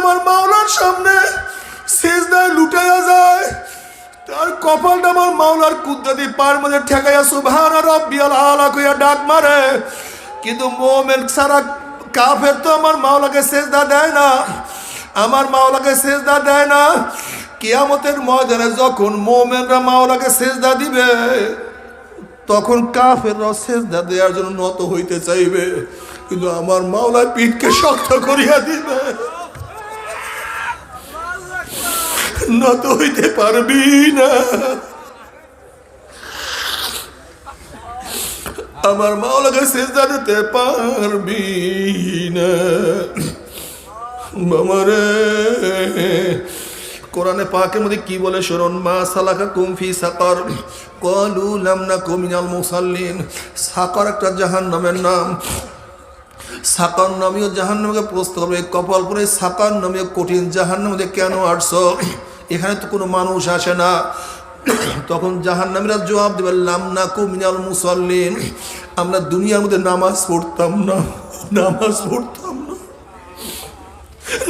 আমার মাওলার সামনে শেষদায় লুটাইয়া যায়। তার কপালটা আমার মাওলার কুদ্দাতি পার মধ্যে ঠেকাইয়া সুভান রব্বিয়াল আলা কইয়া ডাক মারে। কিন্তু মোমেন সারা কাফের তো আমার মাওলাকে সেজদা দেয় না। আমার মাওলাকে সেজদা দেয় না। কিয়ামতের ময়দানে যখন মোমেনরা মাওলাকে সেজদা দিবে, তখন কাফেররা সেজদা দেওয়ার জন্য নত হইতে চাইবে। কিন্তু আমার মাওলা পিঠকে শক্ত করিয়া দিবে। নত হইতে পারবি না। আমার মাওলাকে সেজদা দিতে পারবি না। বাবারে কোরআনে পাকের মধ্যে কি বলে শুনুন মা সালাকা কুমফি সাকর কলু লামনা কুমিনাল মুসাল্লিন। সাকর একটা জাহান নামের নাম। সাকার নামীয় জাহান নামকে প্রশ্ন কপাল পরে সাকার নামীয় কঠিন জাহান নামে কেন আসছো? এখানে তো কোনো মানুষ আসে না। তখন জাহান নামীরা জবাব দেবে লামনা কুমিনাল মুসল্লিন, আমরা দুনিয়ার মধ্যে নামাজ পড়তাম না, নামাজ পড়তাম না,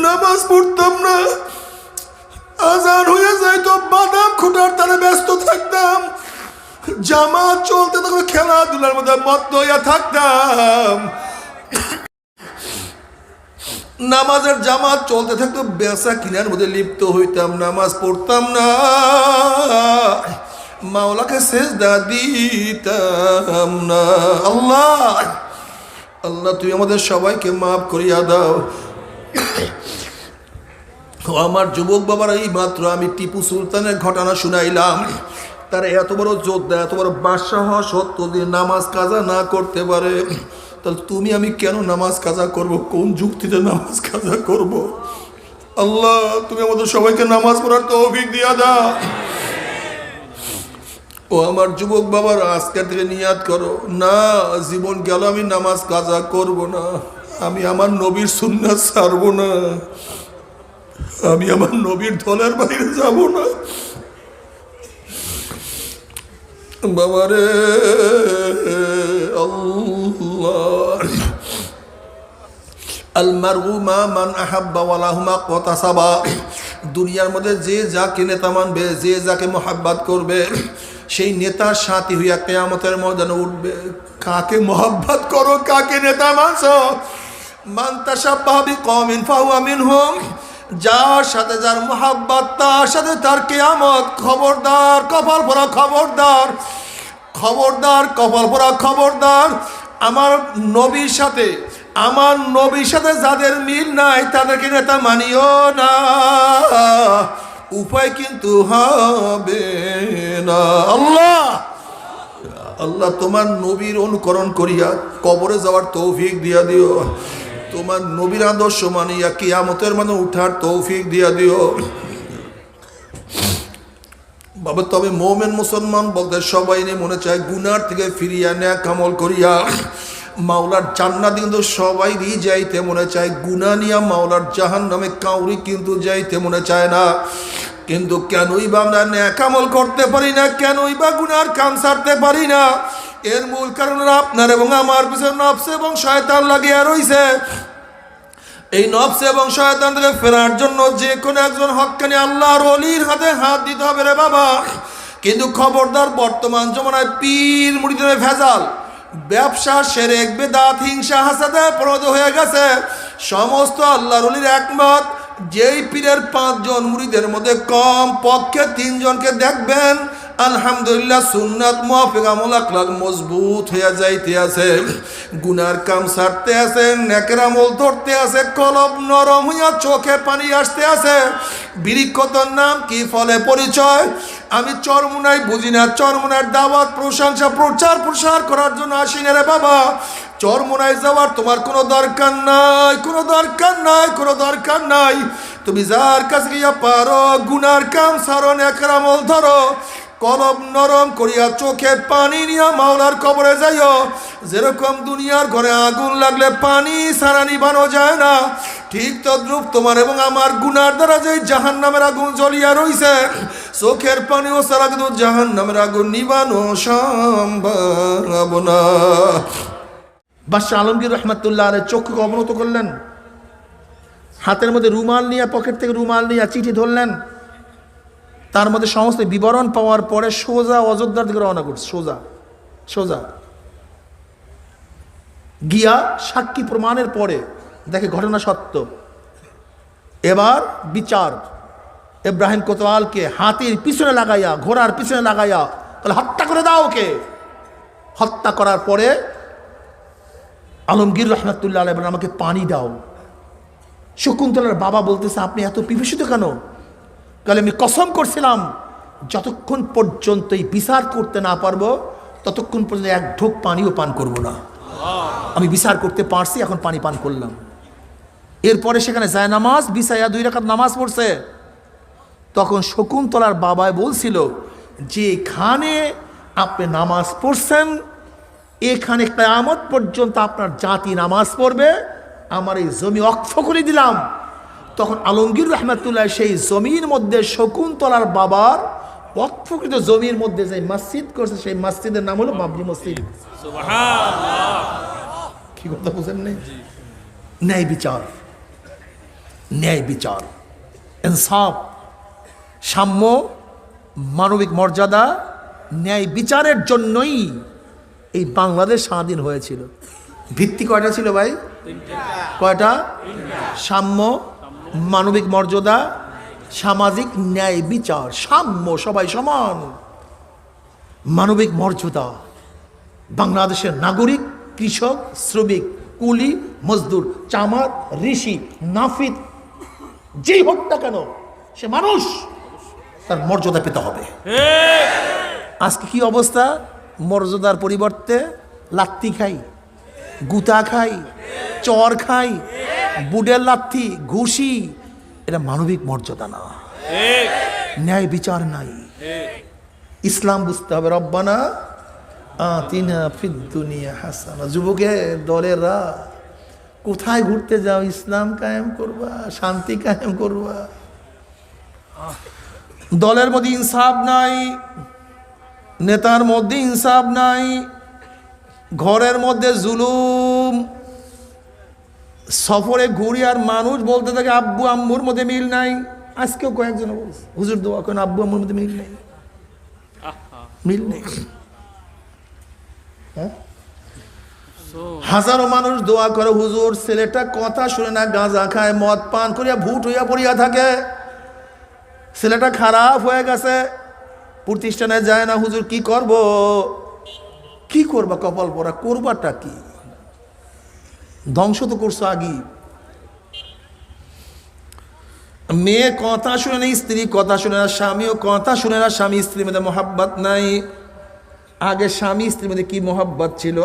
নামাজ পড়তাম না। আজান হয়ে যায় তো বাদাম খুঁটার তারা ব্যস্ত থাকতাম। জামা চলতে তখন খেলাধুলার মধ্যে মত্ত হইয়া থাকতাম। নামাজের জামাত চলতে থাকতো বেসা কিনার মধ্যে লিপ্ত হইতাম, নামাজ পড়তাম না। মাওলাকে সেজদা দিতাম না। আল্লাহ আল্লাহ, তুই আমাদের সবাইকে মাফ করিয়া দাও। আমার যুবক বাবার, এই মাত্র আমি টিপু সুলতানের ঘটনা শুনাইলাম। তার এত বড় যোদ্ধা, এত বড় বাদশাহ সত্য দিয়ে নামাজ কাজা না করতে পারে। তাহলে তুমি আমি কেন নামাজ কাজা করব? কোন যুক্তিতে নামাজ কাজা করব? আল্লাহ, তুমি আমাদের সবাইকে নামাজ পড়ার তৌফিক দিয়া দাও। ও আমার যুবক বাবার, আজকের থেকে নিয়াদ করো। না, জীবন গেল, আমি নামাজ কাজা করব না। আমি আমার নবীর সুন্নাত ছাড়বো না। আমি আমার নবীর দলের বাইরে যাব না। বাবারে মান দুনিয়ার মধ্যে যে যাকে নেতা মানবে, যে যাকে মোহাব্বাত করবে, সেই নেতার সাথী হইয়া কেয়ামতের ময়দানে উঠবে। কাকে মোহাব্বত করো, কাকে নেতা মানছ? মান্তাসা পাবি কমিন ফাহুয়া মিনহুম। যার সাথে যার মোহাব্বত, তার সাথে তার কেয়ামত। খবরদার, কপাল পরা খবরদার। খবরদার, কপাল পরা খবরদার। আমার নবীর সাথে, আমার নবীর সাথে যাদের মিল নাই, তাদেরকে নেতা মানিও না। উপায় কিন্তু হবে না। আল্লাহ! আল্লাহ তোমার নবীর অনুকরণ করিয়া কবরে যাওয়ার তৌফিক দিয়া দিও। তোমার নবীর আদর্শ মানিয়া কিয়ামতের মানে উঠার তৌফিক দিয়া দিও। বাবা, তবে মোমেন মুসলমান বলতে সবাই নিয়ে মনে চায়, গুনার থেকে ফিরিয়া নেয়া কামল করিয়া। মাওলার জান্নাত কিন্তু সবাই যাইতে মনে চায়, গুনা নিয়া মাওলার জাহান নামে কাউরি কিন্তু যাইতে মনে চায় না। কিন্তু কেনই বা আমরা ন্যাকামল করতে পারি না, কেনই বা গুনার কাম সারতে পারি না। এর মূল কারণ আপনার এবং আমার পিছনে নফস এবং শয়তান লাগিয়া রইছে। এই নফস এবং শয়তান থেকে ফেরার জন্য যে কোনো একজন হক্কানি আল্লাহর অলির হাতে হাত দিতে হবে রে বাবা। কিন্তু খবরদার বর্তমান জমানায় পীর মুড়িদের ভেজাল, ব্যবসা, সেরেক, বেদাত, হিংসা হাসাতে প্রদ হয়ে গেছে। সমস্ত আল্লাহর অলির একমত, যেই পীরের পাঁচজন মুড়িদের মধ্যে কম পক্ষে তিনজনকে দেখবেন আলহামদুলিল্লাহ সুন্নাত মুআফিক আমল আকলাক মজবুত হয়ে যাইতে আছে। গুনার কাম সারতে আছে, নেকের আমল ধরতে আছে, কলব নরম হইয়া চোখে পানি আসতে আছে। বিরিক্ষতর নাম কি ফলে পরিচয়? আমি চরমুনাই বুঝি না, চরমুনার দাওয়াত, প্রশংসা, প্রচার প্রসার করার জন্য আসি না রে বাবা। চরমুনায় যাওয়ার তোমার কোনো দরকার নাই, কোনো দরকার নাই, কোনো দরকার নাই। তুমি যার কাছে গিয়া পারো, গুনার কাম সারো, নেকের আমল ধরো। কলব নরম করিয়া চোখে পানি নিয়া মাওলার কবরে যাইও। যেরকম দুনিয়ার ঘরে আগুন লাগলে পানি সারা নিবানো যায় না। ঠিক তদ্রুপ তোমার এবং আমার গুনার দ্বারা যে জাহান নামের আগুন জ্বলিয়া রইছে, চোখের পানিও সারা কিন্তু জাহান নামের আগুন নিবানো সম্ভব না। বাদশাহ আলমগীর রহমতুল্লাহ আলের চক্ষুকে অবনত করলেন। হাতের মধ্যে রুমাল নিয়ে, পকেট থেকে রুমাল নিয়ে চিঠি ধরলেন। তার মধ্যে সমস্ত বিবরণ পাওয়ার পরে সোজা অযোধ্যার দিকে রওনা করছে সোজা সোজা। গিয়া সাক্ষী প্রমাণের পরে দেখে ঘটনা সত্য। এবার বিচার। ইব্রাহিম কোতোয়ালকে হাতির পিছনে লাগাইয়া ঘোড়ার পিছনে লাগাইয়া তাহলে হত্যা করে দাও ওকে। হত্যা করার পরে আলমগীর রহমতুল্লাহ বলেন, আমাকে পানি দাও। শকুন্তলার বাবা বলতেছে আপনি এত পিপাসিত কেন? তাহলে আমি কসম করছিলাম, যতক্ষণ পর্যন্ত এই বিচার করতে না পারব, ততক্ষণ পর্যন্ত এক ঢোক পানিও পান করব না। আমি বিচার করতে পারছি, এখন পানি পান করলাম। এরপরে সেখানে যায় নামাজ বিছাইয়া দুই রাকাত নামাজ পড়ছে। তখন শকুন্তলার বাবায় বলছিল যে এখানে আপনি নামাজ পড়ছেন, এখানে কেয়ামত পর্যন্ত আপনার জাতি নামাজ পড়বে, আমার এই জমি অক্ষ করে দিলাম। তখন আলমগীর রহমাতুল্লাহ সেই জমির মধ্যে শকুন্তলার বাবার অক্ষকৃত জমির মধ্যে যে মসজিদ করছে সেই মসজিদের নাম হলো বাবরি মসজিদ। কি কথা বুঝেন নেই? ন্যায় বিচার। ন্যায় বিচার। ইনসাফ। সাম্য মানবিক মর্যাদা ন্যায় বিচারের জন্যই এই বাংলাদেশ স্বাধীন হয়েছিল। ভিত্তি কয়টা ছিল ভাই? কয়টা? সাম্য মানবিক মর্যাদা, সামাজিক ন্যায় বিচার, সাম্য, সবাই সমান। মানবিক মর্যাদা, বাংলাদেশের নাগরিক, কৃষক, শ্রমিক, কুলি, মজদুর, চামার, ঋষি, নাফিদ, যেই হোক না কেন, সে মানুষ, তার মর্যাদা পেতে হবে। আজকে কি অবস্থা? মর্যাদার পরিবর্তে লাত্তি খাই, গুতা খাই, চর খাই বুডের লাত্তি ঘুষি, এটা মানবিক মর্যাদা না। ন্যায় বিচার নাই। ইসলাম বুঝতে হবে, রব্বানা আতিনা ফিদ হাসানা। যুবকের দলেরা, কোথায় ঘুরতে যাও? ইসলাম কায়েম করবা, শান্তি কায়েম করবা। দলের মধ্যে ইনসাফ নাই, নেতার মধ্যে ইনসাফ নাই, ঘরের মধ্যে জুলুম সফরে ঘুরি আর মানুষ বলতে থাকে, আব্বু, আম্মুর মধ্যে মিল নাই। আজকেও কয়েকজন বলছে, হুজুর দোয়া করেন, আব্বু, আম্মুর মধ্যে মিল নেই। মিল নেই। হ্যাঁ? হাজারো মানুষ দোয়া করে, হুজুর, ছেলেটা কথা শুনে না, গাঁজা খায়, মদ পান করিয়া ভুট হইয়া পড়িয়া থাকে। ছেলেটা খারাপ হয়ে গেছে, প্রতিষ্ঠানে যায় না, হুজুর, কি করব? কি করবা কপাল পরা, করবাটা কি? ধ্বংস তো করছ আগেই। মেয়ে কথা শুনে না স্ত্রী কথা শুনে না, স্বামীও কথা শুনে না, স্বামী স্ত্রীর মধ্যে মহাব্বত নাই। আগে স্বামী স্ত্রীর মধ্যে কি মহাব্বত ছিল?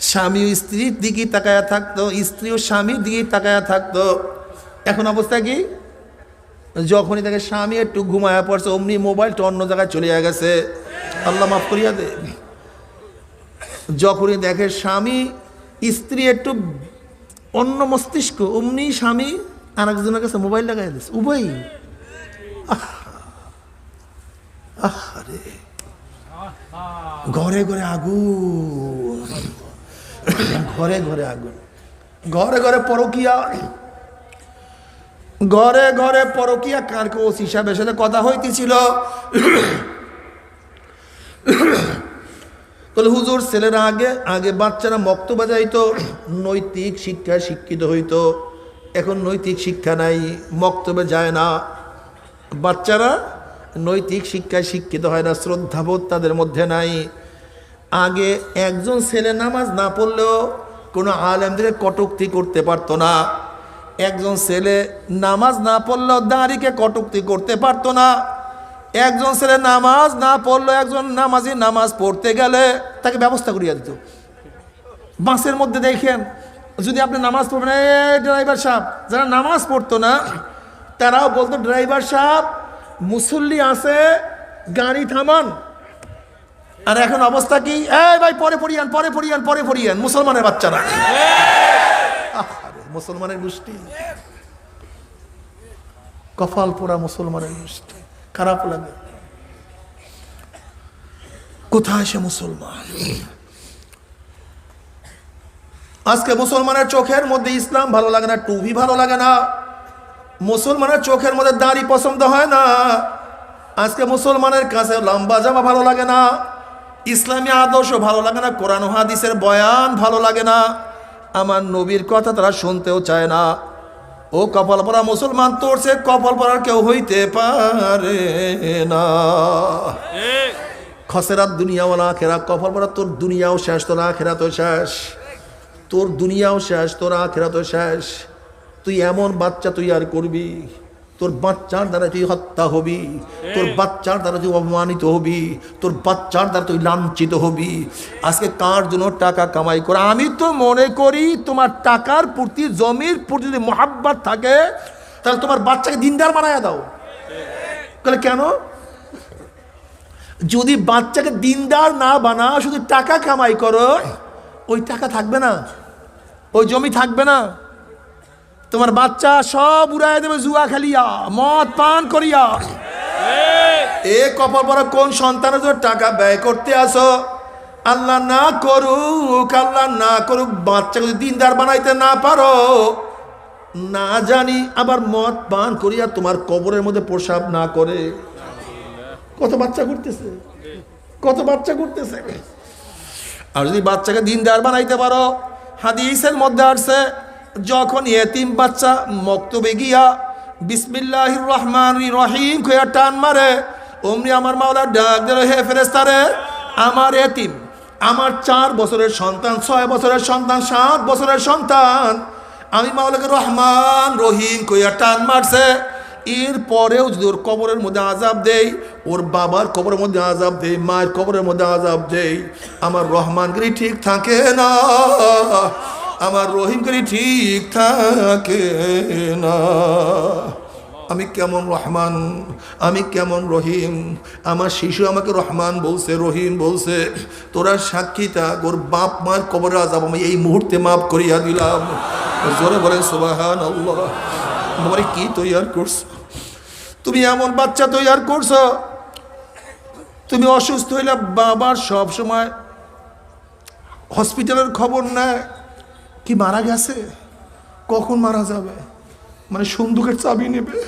স্বামী ও স্ত্রীর দিকে তাকায়া থাকতো স্ত্রী ও স্বামীর দিকে তাকায়া থাকতো। এখন অবস্থা কি? যখনই তাকে স্বামী একটু ঘুমায়া পড়ছে, অমনি মোবাইলটা অন্য জায়গায় চলে গেছে। আল্লাহ মাফ করিয়া দে। যখনই দেখে স্বামী স্ত্রী একটু অন্য মস্তিষ্ক, অমনি স্বামী আর একজনের কাছে মোবাইল লাগাই দিচ্ছে উভয় আরে ঘরে ঘরে আগুন। ঘরে ঘরে আগুন। ঘরে ঘরে পরকিয়া। ঘরে ঘরে পরকিয়া, কার কোচ হিসাবে সাথে কথা হইতেছিল। তাহলে হুজুর, ছেলেরা আগে আগে বাচ্চারা মক্ত বাজাইতো নৈতিক শিক্ষায় শিক্ষিত হইতো। এখন নৈতিক শিক্ষা নাই মক্তবে যায় না। বাচ্চারা নৈতিক শিক্ষায় শিক্ষিত হয় না, শ্রদ্ধাবোধ তাদের মধ্যে নাই। আগে একজন ছেলে নামাজ না পড়লেও কোনো আলেমদের কটুক্তি করতে পারতো না। একজন ছেলে নামাজ না পড়লেও দাঁড়িকে কটুক্তি করতে পারতো না। একজন ছেলে নামাজ না পড়ল, একজন নামাজি নামাজ পড়তে গেলে তাকে ব্যবস্থা করিয়া দিত। বাসের মধ্যে দেখেন, যদি আপনি নামাজ পড়বেন, এই ড্রাইভার সাহেব, যারা নামাজ পড়তো না, তারাও বলতো, ড্রাইভার সাহেব, মুসল্লি আছে, গাড়ি থামান। আর এখন অবস্থা কি? এই ভাই, পরে পড়িয়ান পরে পড়িয়ান পরে পড়িয়ান, মুসলমানের বাচ্চারা। মুসলমানের গোষ্ঠী। কপাল পোড়া মুসলমানের গোষ্ঠী। খারাপ লাগে। কোথায় সে মুসলমান? আজকে মুসলমানের চোখের মধ্যে ইসলাম ভালো লাগে না, টুপি ভালো লাগে না। মুসলমানের চোখের মধ্যে দাড়ি পছন্দ হয় না। আজকে মুসলমানের কাছে লম্বা জামা ভালো লাগে না। ইসলামী আদর্শ ভালো লাগে না, কোরআন হাদিসের বয়ান ভালো লাগে না। আমার নবীর কথা তারা শুনতেও চায় না। ও কপাল পরা মুসলমান, তোর সে কপাল পরার কেউ হইতে পারে না। খসেরাত না খেরা কপাল পরা তোর দুনিয়াও শেষ, তোর আখেরা তো শেষ। তোর দুনিয়াও শেষ, তোর আখেরা তো শেষ। তুই এমন বাচ্চা তুই আর করবি তোর বাচ্চার দ্বারা তুই হত্যা হবি তোর বাচ্চার দ্বারা তুই অপমানিত হবি তোর বাচ্চার দ্বারা তুই লাঞ্ছিত হবি। আজকে কার জন্য টাকা কামাই করে? আমি তো মনে করি তোমার টাকার প্রতি জমির প্রতি যদি মহাব্বাত থাকে তাহলে তোমার বাচ্চাকে দিনদার বানায় দাও। তাহলে কেন? যদি বাচ্চাকে দিনদার না বানা শুধু টাকা কামাই করো ওই টাকা থাকবে না ওই জমি থাকবে না। তোমার বাচ্চা সব উড়াই দেবে জুয়া খেলিয়া, মদ পান করিয়া। এ কপাল পরা কোন সন্তানের জন্য টাকা ব্যয় করতে আসো? আল্লাহ না করুক, আল্লাহ না করুক বাচ্চাকে যদি দিনদার বানাইতে না পারো, না জানি আবার মদ পান করিয়া তোমার কবরের মধ্যে প্রসাব না করে। কত বাচ্চা করতেছে কত বাচ্চা করতেছে আর যদি বাচ্চাকে দিনদার বানাইতে পারো, হাদিসের মধ্যে আসছে যখন এতিম বাচ্চা মক্তবে গিয়া বিসমিল্লাহ রহমান রহিম কইয়া টান মারে, অমনি আমার মাওলা ডাক দিল, হে ফেরেস্তারে আমার এতিম, আমার চার বছরের সন্তান, ছয় বছরের সন্তান, সাত বছরের সন্তান, আমি মাওলাকে রহমান, রহিম কইয়া টান মারছে। এর পরেও যদি ওর কবরের মধ্যে আজাব দেই, ওর বাবার কবরের মধ্যে আজাব দেই, মায়ের কবরের মধ্যে আজাব দেই, আমার রহমানগিরি ঠিক থাকে না। আমার রহিমগিরি ঠিক থাকে না। আমি কেমন রহমান? আমি কেমন রহিম? আমার শিশু আমাকে রহমান বলছে, রহিম বলছে, তোরা সাক্ষী থাক ওর বাপ মার কবরের আজাব আমি এই মুহূর্তে মাফ করিয়া দিলাম। জোরে বলেন সুবাহান আল্লাহ আমার কি তৈয়ার করছ? তুমি এমন বাচ্চা তৈয়ার করছ। তুমি অসুস্থ হইলে বাবার সব সময় হসপিটালের খবর নেয়। কি মারা গেছে? কখন মারা যাবে? মানে সন্দুকের চাবি নেবে?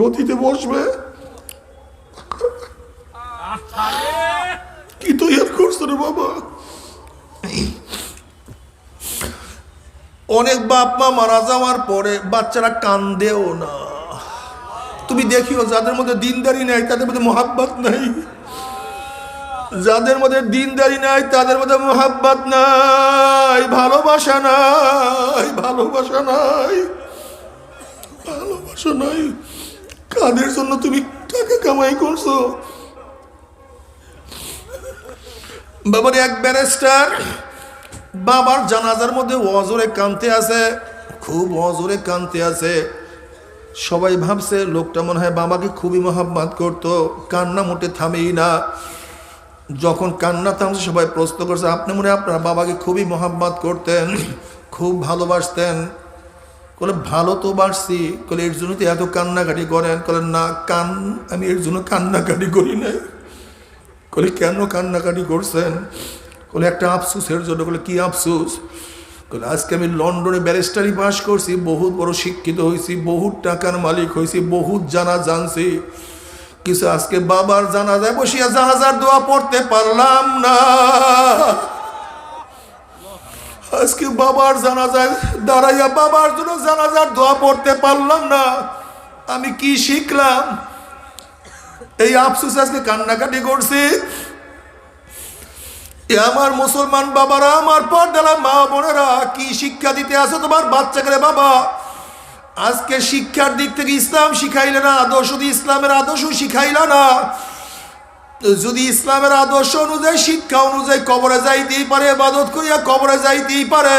গতিতে বসবে? কি তৈয়ার করছ রে বাবা? অনেক বাপ মা মারা যাওয়ার পরে বাচ্চারা কান্দেও না। তুমি দেখিও, যাদের মধ্যে দিনদারি নাই, তাদের মধ্যে মহাব্বত নাই। যাদের মধ্যে দিনদারি নাই, তাদের মধ্যে মহাব্বত নাই, ভালোবাসা নাই ভালোবাসা নাই ভালোবাসা নাই। কাদের জন্য তুমি টাকা কামাই করছ? বাবার এক ব্যারিস্টার, বাবার জানাজার মধ্যে অজরে কানতে আছে, খুব অজরে কানতে আছে। সবাই ভাবছে, লোকটা মনে হয় বাবাকে খুবই মহাব্বাত করতো, কান্না মোটে থামেই না। যখন কান্না থামছে, সবাই প্রশ্ন করছে, আপনি মনে আপনার বাবাকে খুবই মহাব্বাত করতেন, খুব ভালোবাসতেন। বলে ভালো তো বাসছি। বলে এর জন্য তো এত কান্নাকাটি করেন। বলেন না, কান, আমি এর জন্য কান্নাকাটি করি না বলে কেন কান্নাকাটি করছেন? বলে একটা আফসুসের জন্য। বলে কি আফসুস? বলে আজকে আমি লন্ডনে ব্যারিস্টারি পাস করছি বহুত বড় শিক্ষিত হয়েছি বহুত টাকার মালিক হয়েছি বহুত জানা জানছি। কিছু আজকে বাবার জানা যায় বসিয়া জাহাজার দোয়া পড়তে পারলাম না। আজকে বাবার জানা যায় দাঁড়াইয়া বাবার জন্য জানাজার দোয়া পড়তে পারলাম না। আমি কি শিখলাম? এই আফসুস আজকে কান্নাকাটি করছি। আমার মুসলমান বাবারা, আমার পর্দালা মা বোনেরা, কি শিক্ষা দিতে আসো তোমার বাচ্চাকে বাবা? আজকে শিক্ষার দিক থেকে ইসলাম শিখাইলে না, আদর্শ দিয়ে ইসলামের আদর্শ শিখাইলা না। যদি ইসলামের আদর্শ অনুযায়ী, শিক্ষা অনুযায়ী কবরে যাইতেই পারে এবাদত করিয়া কবরে যাইতেই পারে,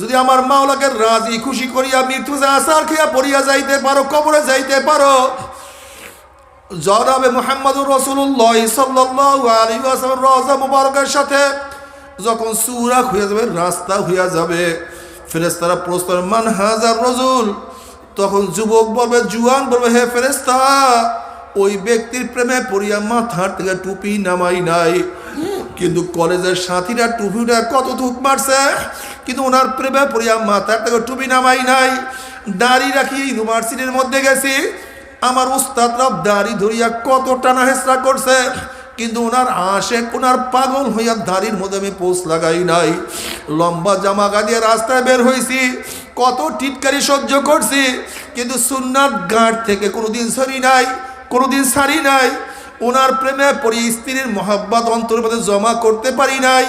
যদি আমার মাওলাকে রাজি খুশি করিয়া মৃত্যু আসার খেয়া পড়িয়া যাইতে পারো, কবরে যাইতে পারো। জনাবে মোহাম্মদুর রসুল্লাহ সাল্লাহ আসালাম রজা মুবারকের সাথে যখন সুরাক হইয়া যাবে, রাস্তা হইয়া যাবে। ফেরেস্তারা প্রস্তাব মান হাজার রজুল? তখন যুবক বলবে, জুয়ান বলবে, হে ফেরেস্তা ওই ব্যক্তির প্রেমে পড়িয়া মাথার থেকে টুপি নামাই নাই। কিন্তু কলেজের সাথীরা টুপিটা কত থুক মারছে? কিন্তু ওনার প্রেমে পড়িয়া মাথার থেকে টুপি নামাই নাই। দাড়ি রাখি ইউনিভার্সিটির মধ্যে গেছি। আমার উস্তাদরা দাড়ি ধরিয়া কত টানা হেসরা করছে। কিন্তু ওনার আশেক ওনার পাগল হইয়া দাড়ির মধ্যে আমি পোষ লাগাই নাই। লম্বা জামা গাদিয়ে রাস্তায় বের হয়েছি কত টিটকারি সহ্য করছি, কিন্তু সুন্নাত গাঁট থেকে কোনোদিন সরি নাই, কোনোদিন সারি নাই। ওনার প্রেমে পড়ি স্ত্রীর মহাব্বাত অন্তরের মধ্যে জমা করতে পারি নাই,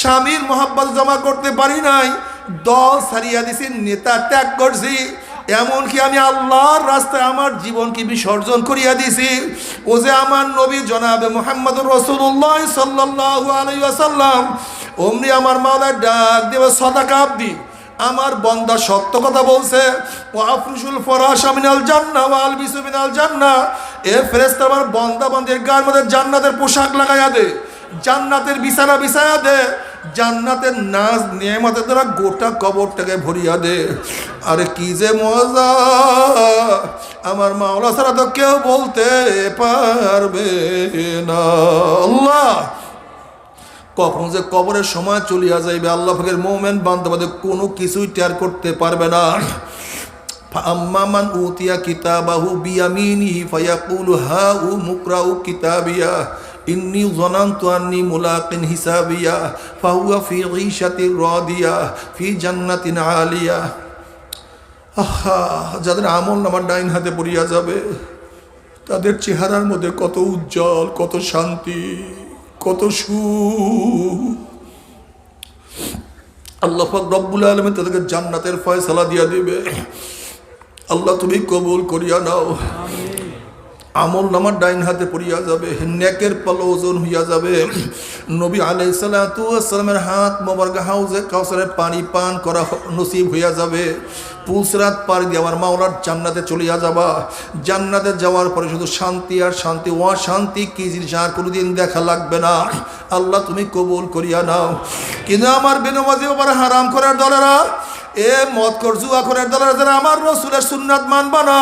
স্বামীর মহাব্বাত জমা করতে পারি নাই, দল সারিয়া দিছি, নেতা ত্যাগ করছি। এমনকি আমি আল্লাহর রাস্তায় আমার জীবনকে বিসর্জন করিয়া দিছি। ও যে আমার নবী জনাবে মোহাম্মদ রসুল্লাহ সাল্লাহ আলাইসাল্লাম অমনি আমার মাওলার ডাক দেবে সদাকা আব্দি, আমার বন্দা সত্য কথা বলছে, ও আফরুসুল ফরাস আমিনাল জান্না ও আলবিসু মিনাল জান্না এ ফেরেস্তা আমার বন্দা বন্দের গায়ের মধ্যে জান্নাতের পোশাক লাগাইয়া দে, জান্নাতের বিছানা বিছায়া দে জান্নাতের নাচ নিয়মাতের দ্বারা গোটা কবরটাকে ভরিয়া দে। আরে কি যে মজা। আমার মাওলা ছাড়া তো কেউ বলতে পারবে না। কখন যে কবরের সময় চলিয়া যাইবে, আল্লাহ ফাকের মোমেন বান্ধবাদে কোনো কিছুই টের করতে পারবে না। আম্মামান উতিয়া কিতাবাহু বিয়ামিনি ফায়াকুলু হা উ মুকরাউ কিতাবিয়া। ইন্নি জনান্তু আন্নি মুলাকিন হিসাবিয়া, ফাহুয়া ফি ঈশাতির রাদিয়া, ফি জান্নাতিন আলিয়া। আহা, যাদের আমল নামার ডাইন হাতে পড়িয়া যাবে, তাদের চেহারার মধ্যে কত উজ্জ্বল, কত শান্তি, কত সু আল্লাহ রব্বুল আলমী তাদেরকে জান্নাতের ফয়সালা দিয়া দিবে। আল্লাহ তুমি কবুল করিয়া নাও। আমল নামার ডাইন হাতে পড়িয়া যাবে, নেকের পাল ওজন হইয়া যাবে। নবী আলাই সালামের হাত মোবারক হাউজে কাউসারের পানি পান করা নসিব হইয়া যাবে। পুলসরাত পার দিয়ে আমার মাওলার জান্নাতে চলিয়া যাবা। জান্নাতে যাওয়ার পরে শুধু শান্তি আর শান্তি ও শান্তি কি জিনিস আর কোনোদিন দেখা লাগবে না। আল্লাহ তুমি কবুল করিয়া নাও। কিন্তু আমার বেনমাজি আবার হারাম করার দলেরা, এ মত কর, জুয়া করার দলেরা, যারা আমার রসুলের সুন্নাত মানবা না।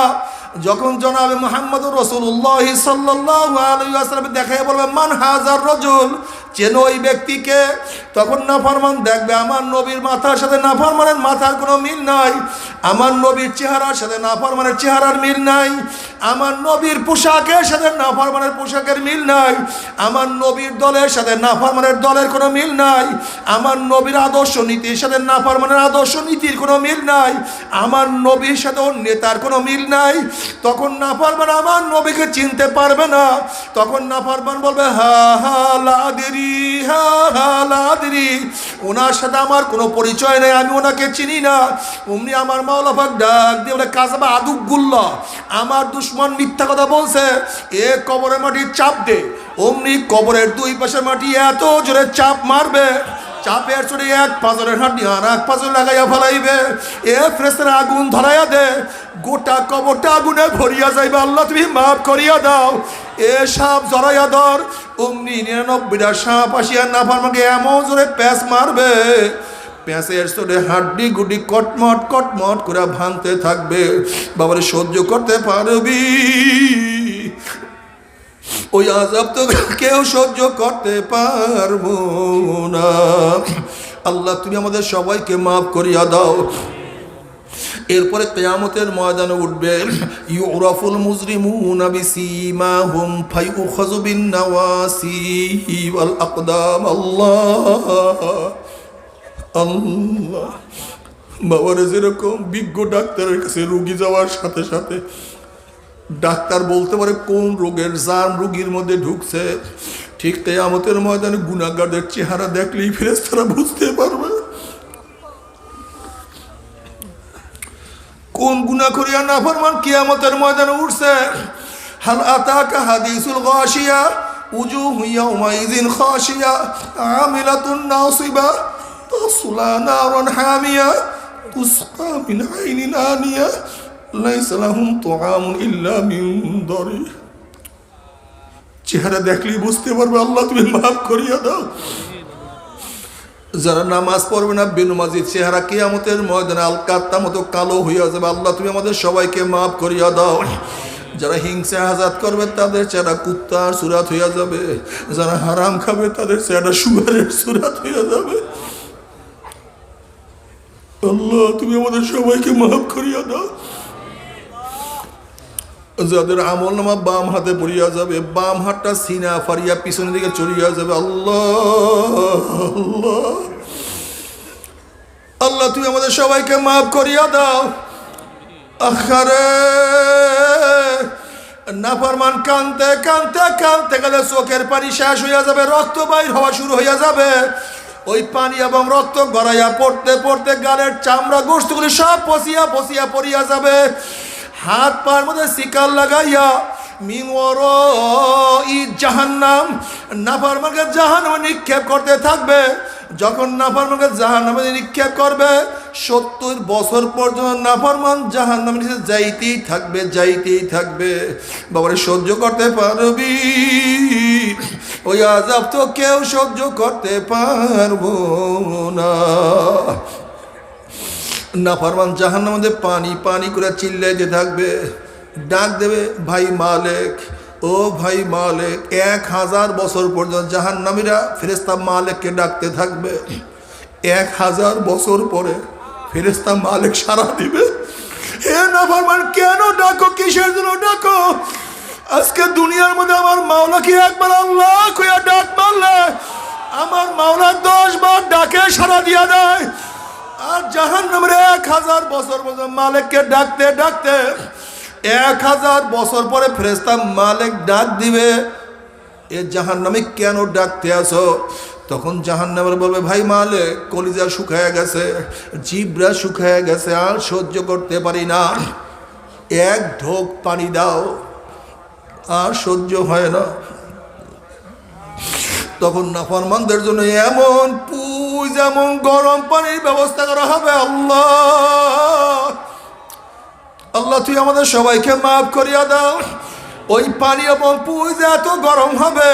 যখন জনাবে মোহাম্মদ রসুল্লাহ সাল্লাম দেখাই বলবে, মান হাজার রজুল? চেন ওই ব্যক্তিকে। তখন নাফারমান দেখবে, আমার নবীর মাথার সাথে নাফারমানের মাথার কোনো মিল নাই। আমার নবীর চেহারার সাথে নাফারমানের চেহারার মিল নাই। আমার নবীর পোশাকের সাথে নাফরমানের পোশাকের মিল নাই। আমার নবীর দলের সাথে নাফরমানের দলের কোনো মিল নাই। আমার নবীর আদর্শ নীতির সাথে নাফরমানের আদর্শ নীতির কোনো মিল নাই। আমার নবীর সাথে ওর নেতার কোনো মিল নাই। তখন নাফরমান আমার নবীকে চিনতে পারবে না। তখন নাফরমান বলবে, হা হা, লাদেরি, হা হা, লাদেরি। ওনার সাথে আমার কোনো পরিচয় নেই, আমি ওনাকে চিনি না। অমনি আমার মাওলাফাক ডাক দিয়ে বলে, কাজাবা আদুক গুল্লা আমার দুশ্মন মিথ্যা কথা বলছে। এ কবরের মাটির চাপ দে। অমনি কবরের দুই পাশের মাটি এত জোরে চাপ মারবে। চাপের চড়ে এক পাজরের হাঁটি আর এক পাজর লাগাইয়া ফেলাইবে। এ ফ্রেসের আগুন ধরাইয়া দে। গোটা কবরটা আগুনে ভরিয়া যাইবে। আল্লাহ তুমি মাফ করিয়া দাও। এ সাপ জড়াইয়া ধর। অমনি নিরানব্বইটা সাপ আসিয়া না ফার্মাকে এমন জোরে প্যাঁচ মারবে। প্যাঁচের চোটে হাড্ডি গুডি কটমট কটমট করে ভাঙতে থাকবে। বাবারে, সহ্য করতে পারবি। ওই আজাব তো কেউ সহ্য করতে পারব না। আল্লাহ, তুমি আমাদের সবাইকে মাফ করিয়া দাও। এরপরে কেয়ামতের ময়দানে উঠবে। ইউরাফুল মুজরিমুনা বিসীমাহুম ফায়ুখাযু বিন নাওয়াসি ওয়াল আকদাম আল্লাহ। আল্লাহ। বাবারে, যেরকম বিজ্ঞ ডাক্তারের কাছে রুগী যাওয়ার সাথে সাথে ডাক্তার বলতে পারে কোন রোগের জান রুগীর মধ্যে ঢুকছে। ঠিক তাই আমাদের ময়দানে গুণাগারদের চেহারা দেখলেই ফেরেস তারা বুঝতে পারবে। কোন গুণা করিয়া না ফরমান কিয়ামতের ময়দানে উঠছে? হাল আতাকা হাদিসুল গাশিয়া উজুহু ইয়াউমাইযিন খাশিয়া আমিলাতুন নাসিবা তাসলা নারান হামিয়া তুসকা মিন আইনিন আনিয়া লাইসা লাহুম তুআমুন ইল্লা মিন দরি চেহারা দেখলেই বুঝতে পারবে, আল্লাহ তুমি মাফ করিয়া দাও। যারা নামাজ পড়বে না বেনুমাজির চেহারা কেয়ামতের ময়দানে আলকাত্তা মতো কালো হইয়া যাবে, আল্লাহ তুমি আমাদের সবাইকে মাফ করিয়া দাও। যারা হিংসা হাজাত করবে, তাদের চেহারা কুত্তার সুরাত হইয়া যাবে। যারা হারাম খাবে, তাদের চেহারা সুগারের সুরাত হইয়া যাবে। আল্লাহ, তুমি আমাদের সবাইকে মাফ করিয়া দাও। যাদের আমল নামা বাম হাতে পড়িয়া যাবে, বাম হাতটা সিনা ফারিয়া পিছনের দিকে চড়িয়া যাবে আল্লাহ। আল্লাহ, তুমি আমাদের সবাইকে মাফ করিয়া দাও। আখারে, নাফরমান কানতে কানতে কানতে গেলে চোখের পানি শেষ হইয়া যাবে, রক্ত বাইর হওয়া শুরু হইয়া যাবে। ওই পানি এবং রক্ত গড়াইয়া পড়তে পড়তে গালের চামড়া গোষ্ঠগুলি সব পচিয়া পচিয়া পড়িয়া যাবে। হাত পার মধ্যে শিকার লাগাইয়া জাহান্নাম, নাফরমানকে জাহান্নামে নিক্ষেপ করতে থাকবে। যখন নাফরমানকে জাহান্নামে নিক্ষেপ করবে, সত্তর বছর পর্যন্ত নাফরমান জাহান্নামে নিচে যাইতেই থাকবে যাইতেই থাকবে। বাবারে, সহ্য করতে পারবি? ওই আজাব তো কেউ সহ্য করতে পারব না। নাফরমান জাহান্নার মধ্যে পানি পানি করে চিল্লাইতে থাকবে। ডাক দেবে, ভাই মালেক ও ভাই মালেক, এক হাজার বছর পর্যন্ত জাহান জাহান্নামীরা ফেরেস্তা মালেককে ডাকতে থাকবে। এক হাজার বছর পরে ফেরেস্তা মালেক সারা দিবে। হে নাফরমান, কেন ডাকো? কিসের জন্য ডাকো? আজকে দুনিয়ার মধ্যে আমার মাওলাকে একবার আল্লাহ কইয়া ডাক মারলে? আমার মাওলা দশ বার ডাকে সারা দিয়া দেয়। আর জাহান নামের এক হাজার বছর পর্যন্ত মালিককে ডাকতে ডাকতে এক হাজার বছর পরে ফেরেস্তা মালিক ডাক দিবে, এ জাহান নামে কেন ডাকতে আসো? তখন জাহান নামের বলবে, ভাই মালিক, কলিজা শুকায় গেছে, জিবরা শুকায় গেছে, আর সহ্য করতে পারি না। এক ঢোক পানি দাও, আর সহ্য হয় না। তখন নাফরমানদের জন্য এমন পুজ, এমন গরম পানির ব্যবস্থা করা হবে, আল্লাহ! আল্লাহ, তুই আমাদের সবাইকে মাফ করিয়া দাও। ওই পানি এবং পুজ এত গরম হবে,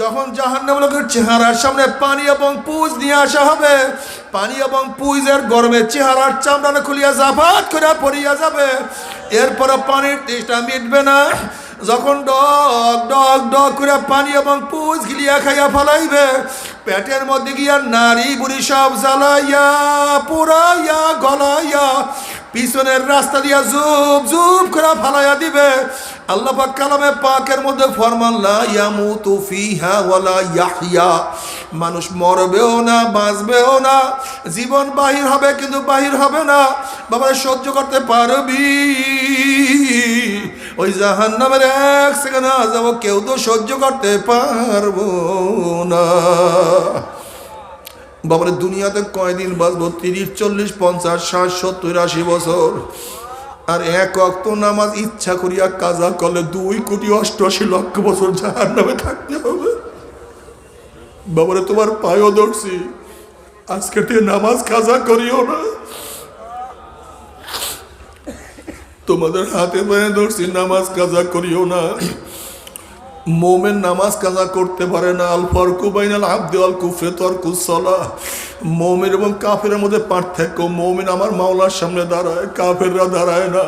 যখন জাহান্নামলোকের চেহারার সামনে পানি এবং পুজ নিয়ে আসা হবে, পানি এবং পুজের গরমে চেহারার চামড়া খুলিয়া জাফাত করে পড়িয়া যাবে। এরপরে পানির তেষ্টা মিটবে না। যখন ডক ডক ডক করে পানি এবং পুজ গিলিয়া খাইয়া ফলাইবে, পেটের মধ্যে গিয়া নারী বুড়ি সব জ্বালাইয়া, পুরাইয়া, গলাইয়া পিছনের রাস্তা দিয়া জুব জুব করে ফালাইয়া দিবে। আল্লাহ পাক কালামে পাকের মধ্যে ফরমান, লা ইয়ামুতু ফিহা ওয়ালা ইয়াহইয়া। মানুষ মরবেও না, বাঁচবেও না, জীবন বাহির হবে কিন্তু বাহির হবে না। বাবা সহ্য করতে পারবি? ওই জাহান নামের এক সেকেন্ড যাব, কেউ তো সহ্য করতে পারব না। বাবারে দুনিয়াতে কয়দিন বাঁচবো? তিরিশ, চল্লিশ, পঞ্চাশ, ষাট, সত্তর, আশি বছর। আর এক অক্ত নামাজ ইচ্ছা করিয়া কাজা করলে দুই কোটি অষ্টআশি লক্ষ বছর যাহার নামে থাকতে হবে। বাবারে তোমার পায়ও ধরছি। আজকে থেকে নামাজ কাজা করিও না। তোমাদের হাতে পায়ে ধরছি, নামাজ কাজা করিও না। মোমেন নামাজ কাজা করতে পারে না। আল ফরকু বাইনাল আব্দি আল কুফে তরকু সলা মোমেন এবং কাফের মধ্যে পার্থক্য, মোমেন আমার মাওলার সামনে দাঁড়ায়, কাফেররা দাঁড়ায় না।